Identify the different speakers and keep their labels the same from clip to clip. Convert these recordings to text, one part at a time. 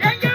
Speaker 1: எங்க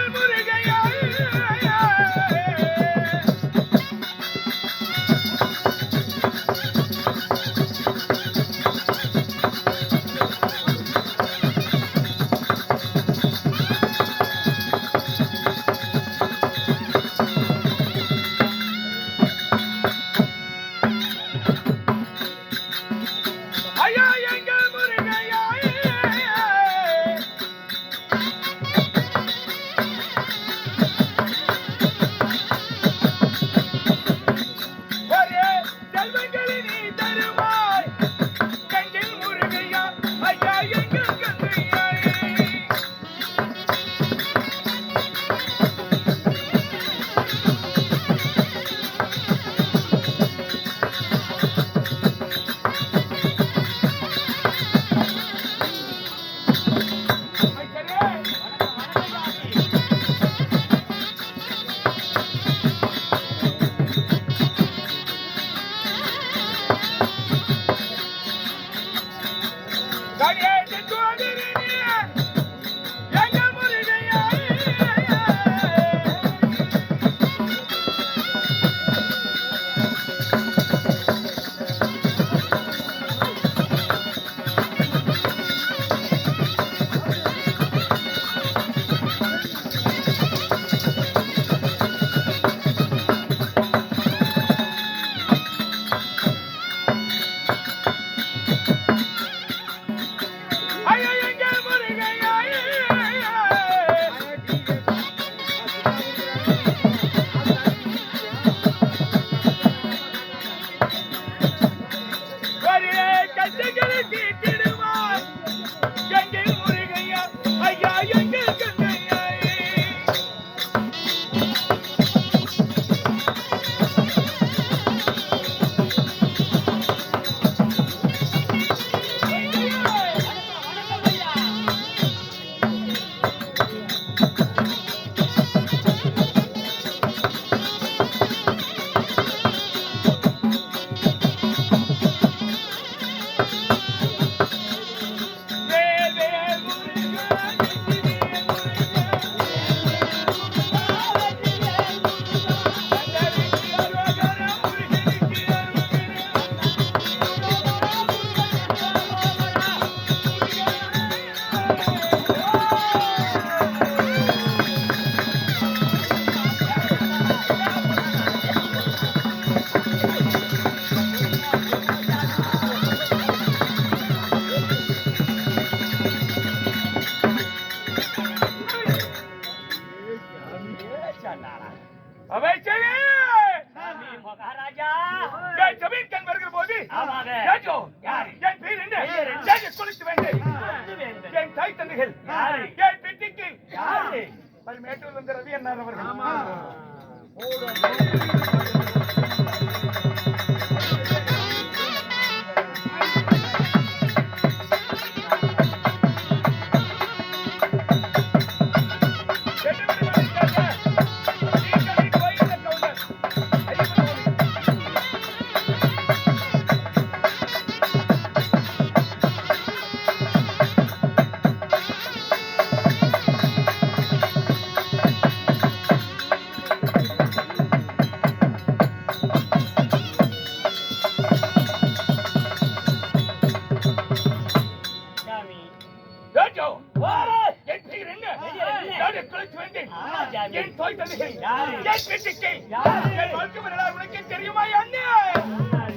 Speaker 1: தெரியுமா அண்ணே?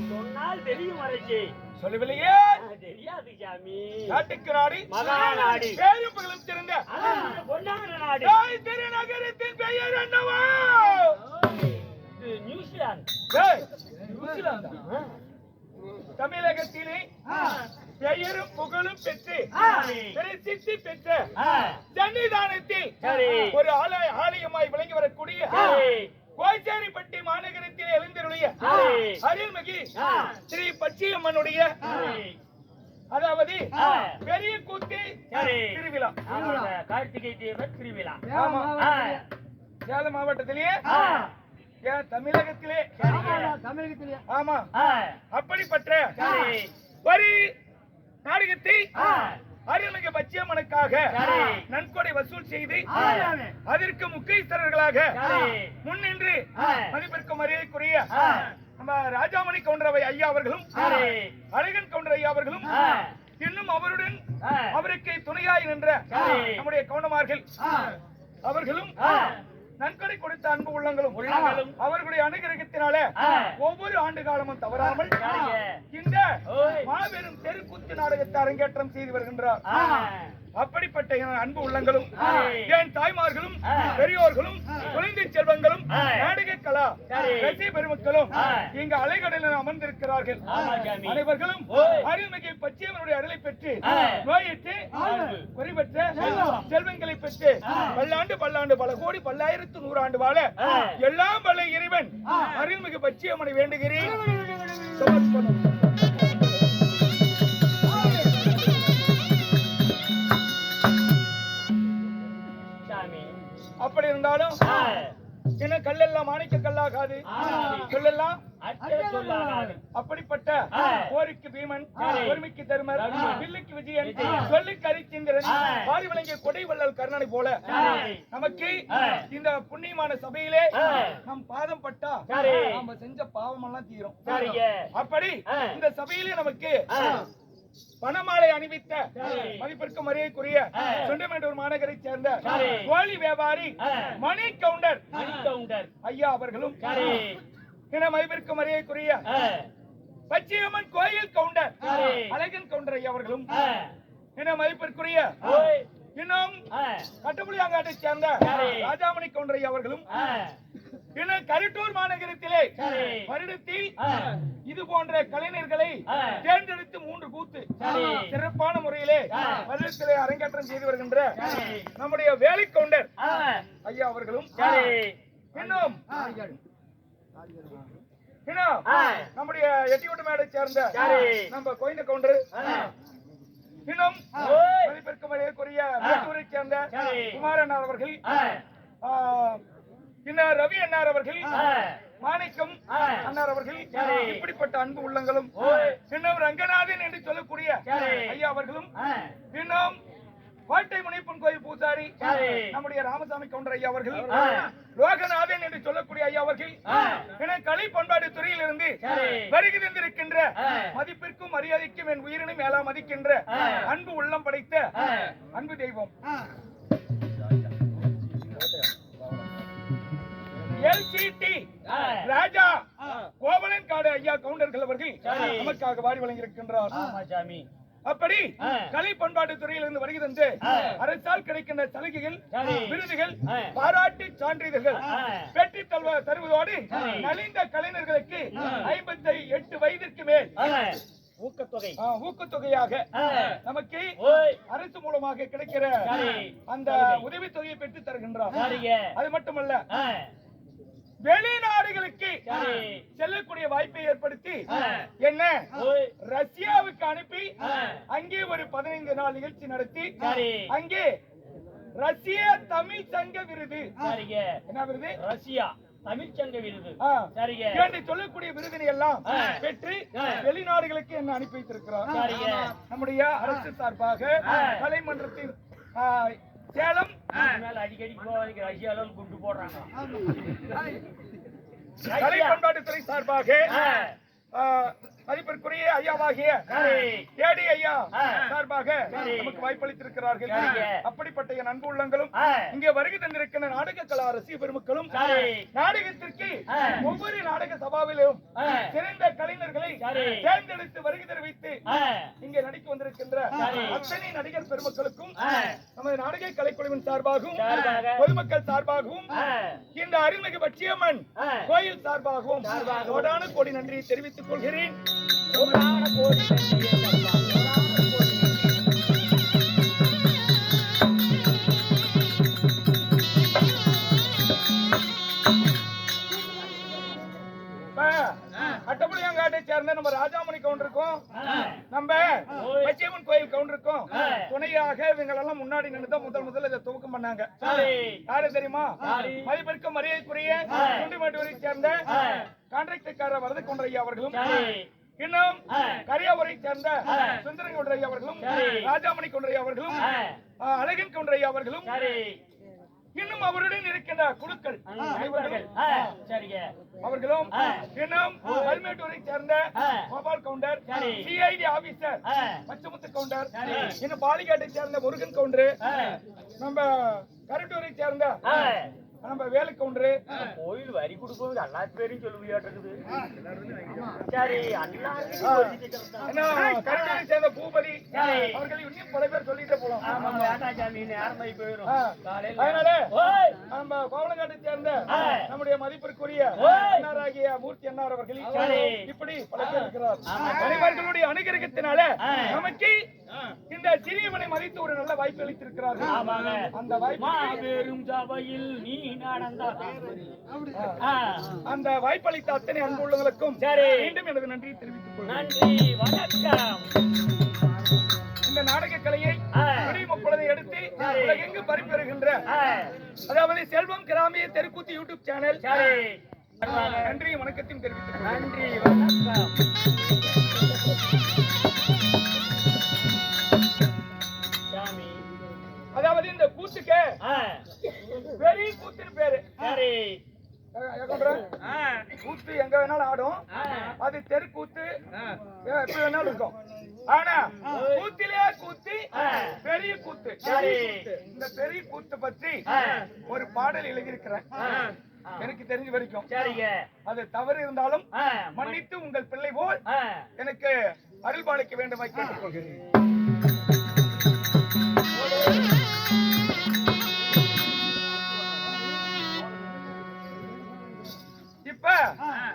Speaker 2: சொன்னால் தெரியும் அரசே.
Speaker 1: சொல்லவில்லையே?
Speaker 2: தெரியாது சாமி.
Speaker 1: நாட்டுக்கு நாடு
Speaker 2: மகாநாடு.
Speaker 1: பேரும் புகழும் சிறந்த
Speaker 2: அதான் பொன்னான நாடு.
Speaker 1: தாய் திருநகரத்தின் பெயர் என்னவோ?
Speaker 2: இது நியூசிலாந்து.
Speaker 1: ஏய், நியூசிலாந்தா? தமிழகத்திலே பெயரும் புகழும் பெற்று பெற்ற. சன்னிதானத்தில். ஒரு ஆலய ஆலயமாய் விளங்கி வரக்கூடிய
Speaker 2: சரி.
Speaker 1: கோய்ச்சேரிப்பட்டி மாநகரத்தில் எழுந்தருளிய
Speaker 2: சரி.
Speaker 1: அருள்மிகு. ஸ்ரீ பச்சியம்மனுடைய. அதாவது. பெரிய கூத்து. திருவிழா
Speaker 2: கார்த்திகை தீபம் திருவிழா.
Speaker 1: சேலம் மாவட்டத்திலேயே தமிழகத்திலே
Speaker 2: சரிங்க.
Speaker 1: ஆமா. அப்படிப்பட்ட
Speaker 2: சரி.
Speaker 1: ஒரு நாடகத்தை அருள்மிகு பச்சியம்மனுக்காக. நன்கொடை வசூல் செய்து. அதற்கு முக்கியஸ்தரர்களாக. முன்னின்று. மதிப்பிற்கும் மரியாதைக்குரிய. நம்ம ராஜாமணி கவுண்டரவை ஐயா அவர்களும். அழகன் கவுண்டர் ஐயா அவர்களும். இன்னும் அவருடன். அவருக்கு துணையாய் நின்ற. நம்முடைய கவுண்டமார்கள். அவர்களும். நன்கொடை கொடுத்த அன்பு உள்ளங்களும்
Speaker 2: உள்ளங்களும்.
Speaker 1: அவர்களுடைய அனுகிரகத்தினால. ஒவ்வொரு ஆண்டு காலமும் தவறாமல். இந்த. மாபெரும் தெருக்கூத்து நாடகத்தை அரங்கேற்றம் செய்து வருகின்றார். அப்படிப்பட்ட என் அன்பு உள்ளங்களும். என் தாய்மார்களும். பெரியோர்களும் குழந்தை செல்வங்களும். நாடக கலா. ரசிக பெருமக்களும். இங்கு அலைகடலில் அமர்ந்திருக்கிறார்கள். அனைவர்களும். அருள்மிகு பச்சையவனுடைய அருளை பெற்று. நோயிட்டு
Speaker 2: செல்வம்.
Speaker 1: செல்வங்களை பெற்று. பல்லாண்டு பல்லாண்டு பல கோடி பல்லாயிரத்து நூறாண்டு வாழ
Speaker 2: ஆ.
Speaker 1: எல்லாம் வல்ல இறைவன். அருள்மிகு பச்சையம்மனை வேண்டுகிறேன் சமர்ப்பணம் அப்படி இருந்தாலும். என்ன கல்லெல்லாம் மாணிக்க கல்லாகாது. சொல்லெல்லாம்
Speaker 2: சொல்லாகாது
Speaker 1: அப்படிப்பட்ட. போருக்கு பீமன். பொறுமைக்கு தருமர். வில்லுக்கு விஜயன். சொல்லுக்கு அரிச்சந்திரன். வாரி வழங்கிய கொடை வள்ளல் கர்ணனை போல. நமக்கு. இந்த புண்ணியமான சபையிலே. நம் பாதம் பட்டா
Speaker 2: சரி.
Speaker 1: நாம செஞ்ச பாவம் எல்லாம் தீரும். அப்படி. இந்த சபையிலே நமக்கு. பணமாலை அணிவித்த. மதிப்பிற்கு மரியாதைக்குரிய. சொண்டமேட்டூர் மாநகரை சேர்ந்த
Speaker 2: சரி.
Speaker 1: கோழி வியாபாரி. மணி கவுண்டர் ஐயா அவர்களும் என மதிப்பிற்கு மரியாதைக்குரிய. பச்சையம்மன் கோயில் கவுண்டர். அழகன் கவுண்டர் ஐயா அவர்களும். என மதிப்பிற்குரிய. இன்னும். கட்டுப்புளியாங்காட்டை சேர்ந்த
Speaker 2: சரி.
Speaker 1: ராஜாமணி கவுண்டர் ஐயா அவர்களும். இன்னும் கருட்டூர் மாநகரத்திலே. வருடத்தில். இது போன்ற கலைஞர்களை. தேர்ந்தெடுத்து மூன்று கூத்து. சிறப்பான முறையிலே. வருடத்திலே அரங்கேற்றம் செய்து வருகின்ற. நம்முடைய வேலை கவுண்டர்
Speaker 2: ஆ.
Speaker 1: ஐயா அவர்களும் இன்னும் இன்னும். நம்முடைய எட்டியோட்டு மேடை சேர்ந்த
Speaker 2: சரி.
Speaker 1: நம்ம கோயிந்த கவுண்டர். இன்னும். மதிப்பிற்கு மரியாதைக்குரிய சேர்ந்த
Speaker 2: சரி.
Speaker 1: குமார் அண்ணார் அவர்கள் இன்னும் ரவி அண்ணார் அவர்கள். மாணிக்கம். அண்ணார் அவர்கள். இப்படிப்பட்ட அன்பு உள்ளங்களும். இன்னும் ரங்கநாதன் என்று சொல்லக்கூடிய. ஐயா அவர்களும். இன்னும் கோட்டை முனிப்பன் கோயில் பூசாரி
Speaker 2: சரி.
Speaker 1: நம்முடைய ராமசாமி கவுண்டர் ஐயா அவர்கள். லோகநாதன் என்று சொல்லக்கூடிய ஐயா அவர்கள். என கலை பண்பாடு துறையிலிருந்து. வருகை தந்திருக்கின்ற. மதிப்பிற்கும் மரியாதைக்கும் என் உயிரினும் மேலா மதிக்கின்ற. அன்பு உள்ளம் படைத்த. அன்பு தெய்வம் எல்சிடி. ராஜா கோவலன் காடு ஐயா கவுண்டர்கள் அவர்கள். நமக்காக வாரி வழங்கியிருக்கின்றார் அப்படி. கலை பண்பாட்டு துறையிலிருந்து வருகை தந்து
Speaker 2: ஆ.
Speaker 1: அரசால் கிடைக்கின்ற சலுகைகள். விருதுகள். பாராட்டு சான்றிதழ்கள்
Speaker 2: ஆ.
Speaker 1: பெற்று தருவ- தருவதோடு. நலிந்த கலைஞர்களுக்கு. ஐம்பத்தி எட்டு வயதிற்கு மேல்.
Speaker 2: ஊக்கத்தொகை
Speaker 1: ஊக்கத்தொகையாக. நமக்கு. அரசு மூலமாக கிடைக்கிற. அந்த உதவித்தொகையை பெற்று தருகின்றார். அது மட்டுமல்ல. வெளிநாடுகளுக்கு. செல்லக்கூடிய வாய்ப்பை ஏற்படுத்தி. என்ன. ரஷ்யாவுக்கு அனுப்பி. அங்கே ஒரு பதினைந்து நாள் நிகழ்ச்சி நடத்தி. அங்கே ரஷ்ய தமிழ் சங்க விருது. என்ன விருது
Speaker 2: ரஷ்யா தமிழ்ச்சங்க விருது. சரிங்க.
Speaker 1: என்று சொல்லக்கூடிய விருதினை எல்லாம். பெற்று. வெளிநாடுகளுக்கு என்ன அனுப்பி வைத்திருக்கிறார்
Speaker 2: சரிங்க.
Speaker 1: நம்முடைய அரசு சார்பாக. கலைமன்றத்தின் சேலம்.
Speaker 2: மேல அடிக்கடி போவாங்க ரஷ்யால குண்டு போடுறாங்க.
Speaker 1: கலை. பண்பாட்டுத்துறை சார்பாக மதிப்பிற்குரிய ஐயாவாகிய. ஏடி ஐயா. சார்பாக
Speaker 2: சரி.
Speaker 1: நமக்கு வாய்ப்பளித்திருக்கிறார்கள். அப்படிப்பட்ட என் அன்பு உள்ளங்களும். இங்கே வருகை தந்திருக்கிற நாடக கலா ரசிக பெருமக்களும். நாடகத்திற்கு. ஒவ்வொரு நாடக சபாவிலும். சிறந்த கலைஞர்களை. தேர்ந்தெடுத்து வருகை தெரிவித்து. இங்கே நடிக்க வந்திருக்கின்ற. அத்தனை நடிகர் பெருமக்களுக்கும். நமது நாடக கலைக்குழுவின் சார்பாகவும்
Speaker 2: சார்பாக.
Speaker 1: பொதுமக்கள் சார்பாகவும். இந்த அருள்மிகு பட்சியம்மன். கோயில் சார்பாகவும்
Speaker 2: சார்பாகவும்.
Speaker 1: கோடான கோடி நன்றியை தெரிவித்துக் கொள்கிறேன் முன்னாடி நின்று முதல் முதல்ல இதை துவக்கம் பண்ணாங்க. யாரு தெரியுமா? மதிப்பிற்கு மரியாதைக்குரிய
Speaker 2: ஆ.
Speaker 1: குண்டிமேட்டூரை சேர்ந்த. கான்ட்ராக்டர்காரர் வரது கொண்ட ஐயா அவர்களும். இன்னும். கரியாவரை சேர்ந்த. சுந்தரன் ஐயா அவர்களும். ராஜாமணி ஐயா அவர்களும் அழகன் கவுண்டர் ஐயா அவர்களும். இன்னும் அவருடன் இருக்கின்ற குழுக்கள். அவர்களும். இன்னும் கல்மேட்டூரை சேர்ந்த. Gopal counter. CID officer. Pachamuthu Gounder. இன்னும் பாலிகாட்டை சேர்ந்த முருகன் கவுண்டர். நம்ம கருட்டூரை சேர்ந்த. நம்ம வேலு கவுண்டரு
Speaker 2: கோயில் வரி கொடுக்கும்போது எல்லா பேரையும் சொல்லுவியாட்டிருக்குது சரி
Speaker 1: கருட்டூரை சேர்ந்த பூபதி. அவர்கள் இன்னும் பல பேர் சொல்லிட்டு போலாம்.
Speaker 2: காலையில.
Speaker 1: அதனால. நம்ம கோவலங்காட்டை சேர்ந்த. நம்முடைய மதிப்பிற்குரிய
Speaker 2: ஓய்.
Speaker 1: அன்னாராகிய மூர்த்தி அன்னார் அவர்கள்
Speaker 2: சரி.
Speaker 1: இப்படி பல பேர் இருக்கிறார். அனைவர்களுடைய அனுகிரகத்தினால. நமக்கு இந்த சிறியவனை மதித்து ஒரு நல்ல வாய்ப்பு அளித்திருக்கிறார்கள். அந்த வாய்ப்பு
Speaker 2: சபையில் நீ.
Speaker 1: அந்த வாய்ப்பளித்த அத்தனை அன்புள்ளவர்களுக்கும். மீண்டும் எனது நன்றியை தெரிவித்துக் கொள்கிறேன்
Speaker 2: நன்றி வணக்கம்
Speaker 1: இந்த நாடக கலையை முப்பதை எடுத்து. உலகெங்கு பரிபெறுகின்ற அதாவது செல்வம் கிராமிய தெருக்கூத்து யூடியூப் சேனல்
Speaker 2: சரி பரவாயில்ல.
Speaker 1: நன்றி வணக்கத்தையும் தெரிவித்துக் கொள்கிறேன்.
Speaker 2: நன்றி வணக்கம்
Speaker 1: அதாவது இந்த கூத்துக்கு பெரிய கூத்துன்னு பேரு.
Speaker 2: சரி.
Speaker 1: கூத்து எங்க வேணாலும் ஆடும். அது தெருக்கூத்து ஏ, எப்படி வேணாலும் இருக்கும். ஆனா கூத்திலே கூத்து. பெரிய கூத்து.
Speaker 2: சரி.
Speaker 1: இந்த பெரிய கூத்து பற்றி
Speaker 2: ஆ.
Speaker 1: ஒரு பாடல் எழுதியிருக்கிறேன். எனக்கு தெரிஞ்ச வரைக்கும்.
Speaker 2: சரிங்க.
Speaker 1: அது தவறு இருந்தாலும் மன்னித்து உங்கள் பிள்ளை போல் எனக்கு அருள்பாலிக்க வேண்டும். கேட்டுக்கொள்கிறேன்.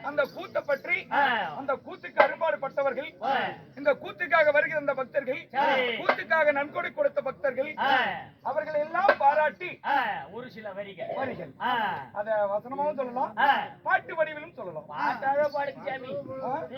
Speaker 1: அந்த கூத்தை பற்றி. அந்த கூத்துக்கு அரும்பாடுபட்டவர்கள்
Speaker 2: ஆ.
Speaker 1: இந்த கூத்துக்காக வருகிற அந்த பக்தர்கள். கூத்துக்காக நன்கொடை கொடுத்த பக்தர்கள் அவர்களை எல்லாம் பாராட்டி
Speaker 2: ஒரு சில வரிகள்.
Speaker 1: வரிகள். அத வசனமாவும் சொல்லலாம் பாட்டு வடிவிலும் சொல்லலாம்.
Speaker 2: பாட்டாக பாடுங்க சாமி.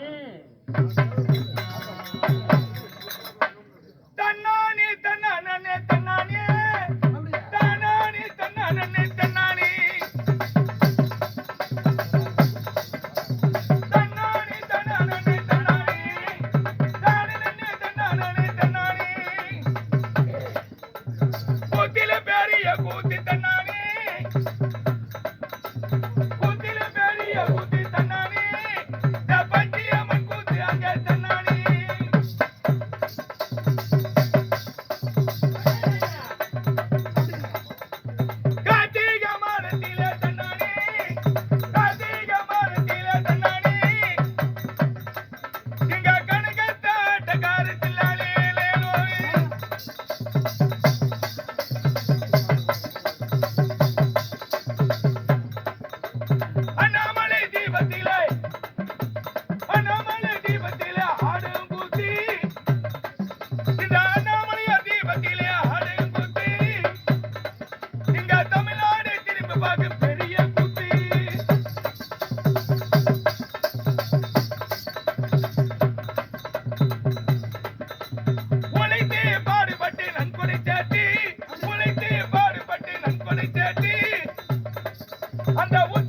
Speaker 1: and I would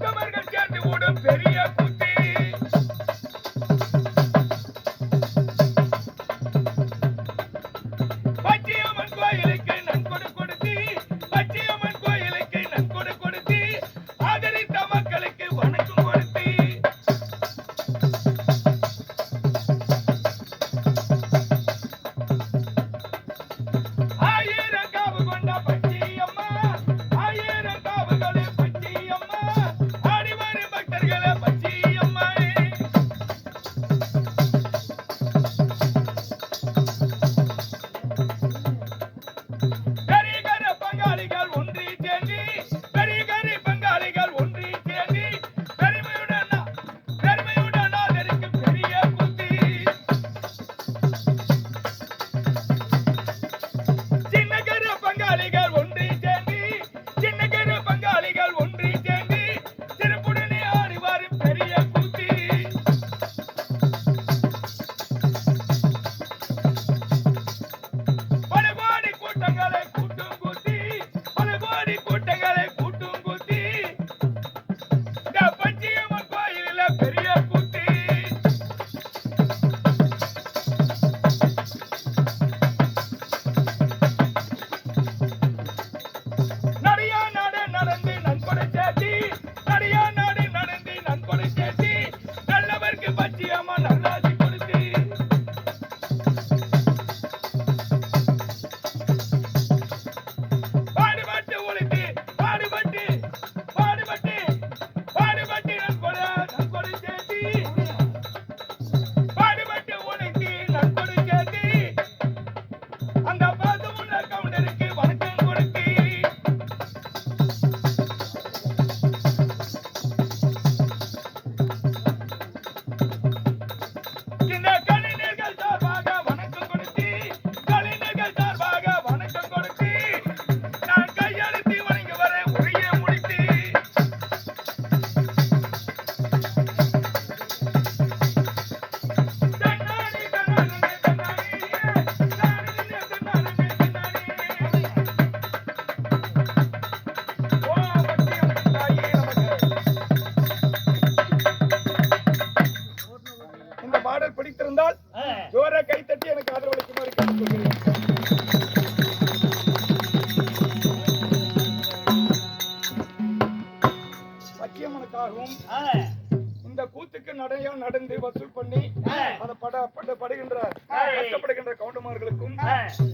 Speaker 1: நடையா நடந்து வசூல் பண்ணி. அதை பட பட படுகின்ற. கஷ்டப்படுகின்ற கவுண்டமார்களுக்கும்.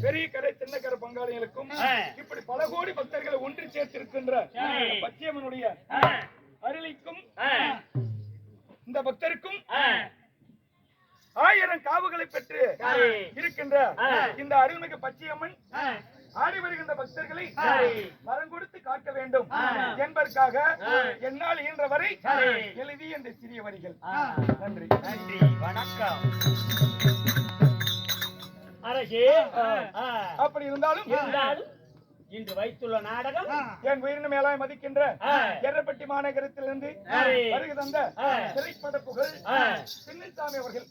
Speaker 1: பெரிய கரை சின்ன கரை பங்காளிகளுக்கும். இப்படி பல கோடி பக்தர்களை ஒன்று சேர்த்திருக்கின்ற
Speaker 2: சரி.
Speaker 1: பச்சையம்மனுடைய அருளிக்கும் இந்த பக்தருக்கும். ஆயிரம் காவுகளை பெற்று. இருக்கின்ற. இந்த அருள்மிகு பச்சையம்மன். ஆடி வருகின்ற பக்தர்களை. மரம் கொடுத்து காக்க வேண்டும். என்பதற்காக. என்னால் இயன்ற வரை. எழுதி இந்த சிறிய வரிகள். நன்றி
Speaker 2: நன்றி வணக்கம்.
Speaker 1: அப்படி இருந்தாலும்
Speaker 2: இருந்தாலும் இன்று வைத்துள்ள நாடகம்
Speaker 1: என் உயிரின மேலாய் மதிக்கின்ற. எர்ரப்பட்டி மாநகரத்திலிருந்து. வருகை தந்த. திரைப்பட புகழ். சின்னசாமி அவர்கள்.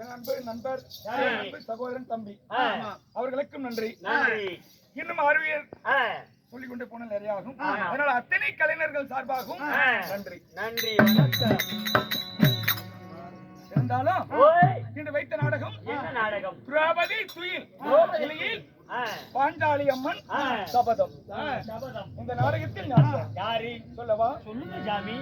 Speaker 1: என் அன்பு நண்பர் அன்பு சகோதரன் தம்பி. அவர்களுக்கும் நன்றி
Speaker 2: நன்றி
Speaker 1: இன்னும் அறிவியல். சொல்லிக் கொண்டு போன நிறைய ஆகும். அதனால அத்தனை கலைஞர்கள் சார்பாகவும். நன்றி
Speaker 2: நன்றி வணக்கம்
Speaker 1: இருந்தாலும் இன்று வைத்த நாடகம்
Speaker 2: என்ன நாடகம்
Speaker 1: திரௌபதி துயில். பாஞ்சாலி அம்மன். சபதம். இந்த நாடகத்தில்
Speaker 2: யாரு?
Speaker 1: சொல்லவா?
Speaker 2: சொல்லுங்க சாமி